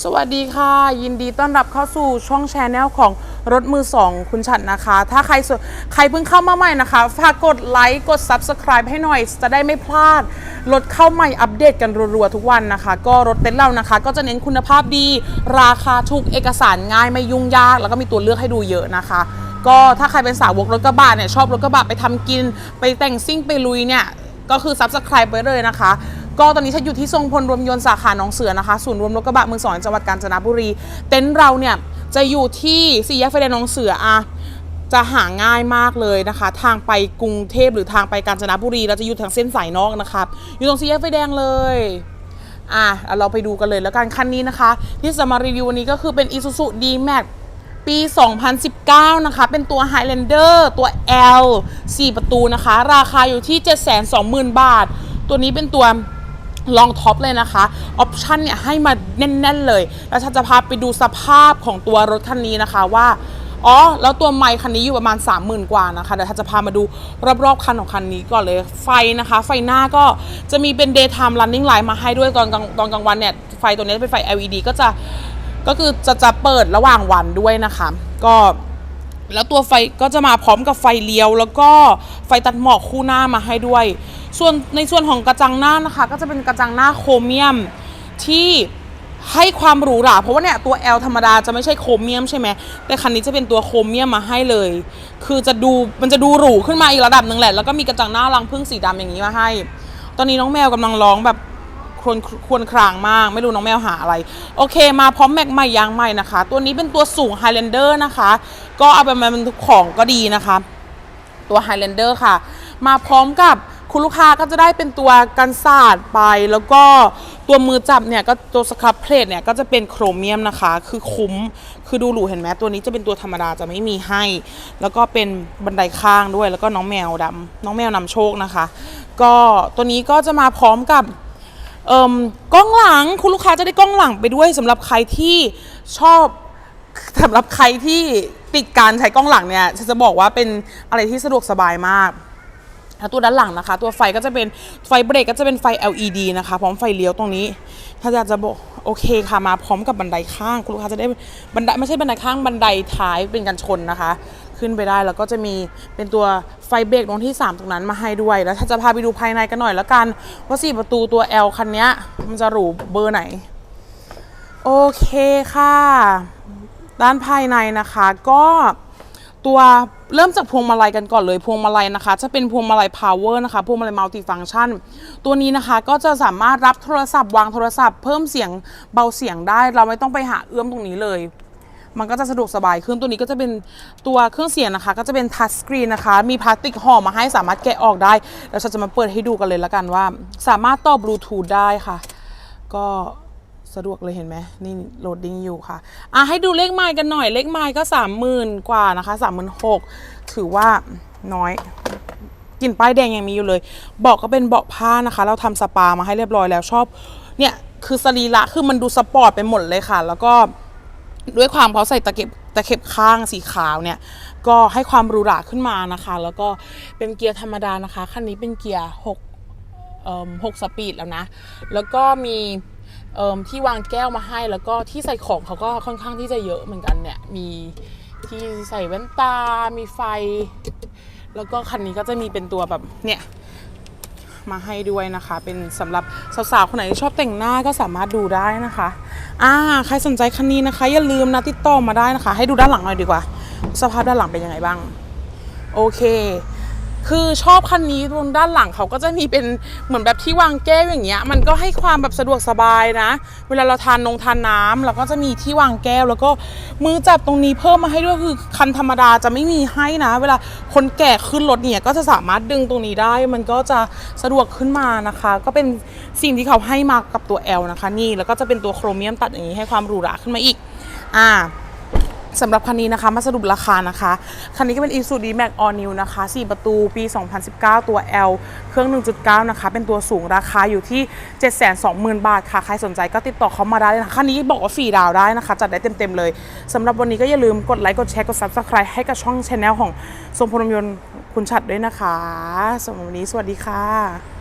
สวัสดีค่ะ ยินดีต้อนรับเข้าสู่ช่องแชนแนลของรถมือสองคุณฉัดนะคะ ถ้าใครใครเพิ่งเข้ามาใหม่นะคะ ฝากกดไลค์ กด Subscribe ให้หน่อย จะได้ไม่พลาด รถเข้าใหม่อัปเดตกันรัวๆทุกวันนะคะ ก็รถเต็นท์เรานะคะ ก็จะเน้นคุณภาพดี ราคาถูกเอกสารง่ายไม่ยุ่งยาก แล้วก็มีตัวเลือกให้ดูเยอะนะคะก็ถ้าใครเป็นสาวกรถกระบะเนี่ยชอบรถกระบะไปทำกิน ไปแต่งซิ่งไปลุยเนี่ย ก็คือ Subscribe ไว้เลยนะคะ ก็ตอนนี้ฉันอยู่ที่ทรงพลรวมยนต์สาขาหนองเสือนะคะศูนย์รวมรถกระบะมือสองจังหวัดกาญจนบุรี เต็นท์เราเนี่ยจะอยู่ที่สี่แยกไฟแดงหนองเสืออะจะหาง่ายมากเลยนะคะ ทางไปกรุงเทพหรือทางไปกาญจนบุรี เราจะอยู่ทางเส้นสายนอกนะครับ อยู่ตรงสี่แยกไฟแดงเลยอะเราไปดูกันเลยแล้วกันคันนี้นะคะ ที่จะมารีวิววันนี้ก็คือเป็น Isuzu D-Max ปี 2019 นะคะ เป็นตัว Highlander ตัว L 4 ประตูนะคะ ราคาอยู่ที่ 720,000 บาท ตัวนี้เป็นตัว ลองท็อปเลยนะคะออปชันเนี่ยให้มาแน่นๆเลย แล้วฉันจะพาไปดูสภาพของตัวรถคันนี้นะคะว่าอ๋อ แล้วตัวไมค์คันนี้อยู่ประมาณ 30,000 กว่านะคะ เดี๋ยวท่านจะพามาดูรอบๆ คันของคันนี้ก่อนเลย ไฟนะคะ ไฟหน้าก็จะมีเป็น daytime running light มาให้ด้วยตอนกลางตอนกลางวันเนี่ย ไฟตัวนี้เป็นไฟ LED ก็จะก็คือจะจะเปิดระหว่างวันด้วยนะคะ ก็แล้วตัวไฟก็จะมาพร้อมกับไฟเลี้ยว แล้วก็ไฟตัดหมอกคู่หน้ามาให้ด้วย ส่วนในส่วนของกระจังหน้านะคะ ก็จะเป็นกระจังหน้าโครเมียมที่ให้ความหรูหราเพราะว่าเนี่ยตัว L ธรรมดาจะไม่ใช่โครเมียมใช่ไหมแต่คันนี้จะเป็นตัวโครเมียมมาให้เลย คือจะดูมันจะดูหรูขึ้นมาอีกระดับหนึ่งแหละแล้วก็มีกระจังหน้ารังพึ่งสีดำอย่างนี้มาให้ ตอนนี้น้องแมวกำลังร้องแบบควรควรครางมาก ไม่รู้น้องแมวหาอะไร โอเค มาพร้อมแม็กใหม่ยางใหม่นะคะ ตัวนี้เป็นตัวสูง Highlander นะคะ ก็เอาไปมาเป็นของก็ดีนะคะ ตัว Highlander ค่ะ มาพร้อมกับ คุณลูกค้าก็จะได้เป็นตัวกันศาสตร์ไป แล้วก็ตัวมือจับเนี่ยก็ตัวสครับเพลทเนี่ยก็จะเป็นโครเมียมนะคะ คือคุ้ม คือดูหรูเห็นไหมตัวนี้จะเป็นตัวธรรมดาจะไม่มีให้ แล้วก็เป็นบันไดข้างด้วย แล้วก็น้องแมวดำน้องแมวนำโชคนะคะ ก็ตัวนี้ก็จะมาพร้อมกับเอ่มกล้องหลังคุณลูกค้าจะได้กล้องหลังไปด้วยสำหรับใครที่ชอบสำหรับใครที่ติดการใช้กล้องหลังเนี่ยจะบอกว่าเป็นอะไรที่สะดวกสบายมาก แล้วตัวด้านหลังนะคะ ตัวไฟก็จะเป็นไฟเบรกก็จะเป็นไฟ LED นะคะ พร้อมไฟเลี้ยวตรงนี้ ถ้าอยากจะบอกโอเคค่ะมาพร้อมกับบันไดข้างคุณลูกค้าจะได้บันไดไม่ใช่บันไดข้างบันไดท้ายเป็นกันชนนะคะ ขึ้นไปได้แล้วก็จะมีเป็นตัวไฟเบรกตรงที่ 3 ตรงนั้นมาให้ด้วย แล้วถ้าจะพาไปดูภายในกันหน่อยแล้วกันว่า4ประตูตัว L คันนี้มันจะหรูเบอร์ไหน โอเคค่ะ ด้านภายในนะคะก็ตัว เริ่มจากพวงมาลัยกันก่อนเลยพวงมาลัยนะคะ จะเป็นพวงมาลัย power นะคะพวงมาลัย multi function ตัวนี้นะคะก็จะสามารถรับโทรศัพท์วางโทรศัพท์เพิ่มเสียงเบาเสียงได้ เราไม่ต้องไปหาเอื้อมตรงนี้เลย มันก็จะสะดวกสบายขึ้นตัวนี้ก็จะเป็นตัวเครื่องเสียงนะคะ ก็จะเป็นทัชสกรีนนะคะ มีพลาสติกห่อมาให้สามารถแกะออกได้แล้วฉันจะมาเปิดให้ดูกันเลยละกันว่า สามารถต่อบลูทูธได้ค่ะ ก็ สะดวกเลยเห็นไหมนี่โหลดดิ้งอยู่ค่ะอะให้ดูเลขไมล์กันหน่อยเลขไมล์ก็สามหมื่นกว่านะคะสามหมื่นหกถือว่าน้อยกลิ่นป้ายแดงยังมีอยู่เลยเบาะก็เป็นเบาะผ้านะคะ เราทำสปามาให้เรียบร้อยแล้วชอบ เนี่ยคือสรีระคือมันดูสปอร์ตไปหมดเลยค่ะ แล้วก็ด้วยความเขาใส่ตะเข็บตะเข็บข้างสีขาวเนี่ย ก็ให้ความหรูหราขึ้นมานะคะ แล้วก็เป็นเกียร์ธรรมดานะคะคันนี้เป็นเกียร์6เอ่อ6สปีดแล้วนะ แล้วก็มี ที่วางแก้วมาให้แล้วก็ที่ใส่ของเขาก็ค่อนข้างที่จะเยอะเหมือนกันเนี่ย มีที่ใส่แว่นตา มีไฟ แล้วก็คันนี้ก็จะมีเป็นตัวแบบเนี่ยมาให้ด้วยนะคะ เป็นสำหรับสาวๆคนไหนที่ชอบแต่งหน้าก็สามารถดูได้นะคะอ่าใครสนใจคันนี้นะคะ อย่าลืมนะติดต่อมาได้นะคะ ให้ดูด้านหลังหน่อยดีกว่า สภาพด้านหลังเป็นยังไงบ้าง โอเค คือชอบคันนี้ตรงด้านหลังเขาก็จะมีเป็นเหมือนแบบที่วางแก้วอย่างเงี้ย มันก็ให้ความแบบสะดวกสบายนะ เวลาเราทานนงทานน้ำเราก็จะมีที่วางแก้ว แล้วก็มือจับตรงนี้เพิ่มมาให้ด้วยคือคันธรรมดาจะไม่มีให้นะ เวลาคนแก่ขึ้นรถเนี่ยก็จะสามารถดึงตรงนี้ได้ มันก็จะสะดวกขึ้นมานะคะ ก็เป็นสิ่งที่เขาให้มากับตัว L นะคะนี่แล้วก็จะเป็นตัวโครเมียมตัดอย่างนี้ให้ความหรูหราขึ้นมาอีกอ่า สำหรับคันนี้นะคะมาสรุปราคานะคะ คันนี้ก็เป็น Isuzu D-Max All New นะคะ 4 ประตูปี 2019 ตัว L เครื่อง 1.9 นะคะ เป็นตัวสูงราคาอยู่ที่ 720,000 บาทค่ะ ใครสนใจก็ติดต่อเขามาได้เลยนะคันนี้บอกว่าฟรีดาวได้นะคะ จัดได้เต็ม ๆ เลยสำหรับวันนี้ก็อย่าลืมกดไลค์ กดแชร์ กด Subscribe ให้กับช่องช anel ของทรงพลยนต์คุณชัดด้วยนะคะสำหรับวันนี้สวัสดีค่ะ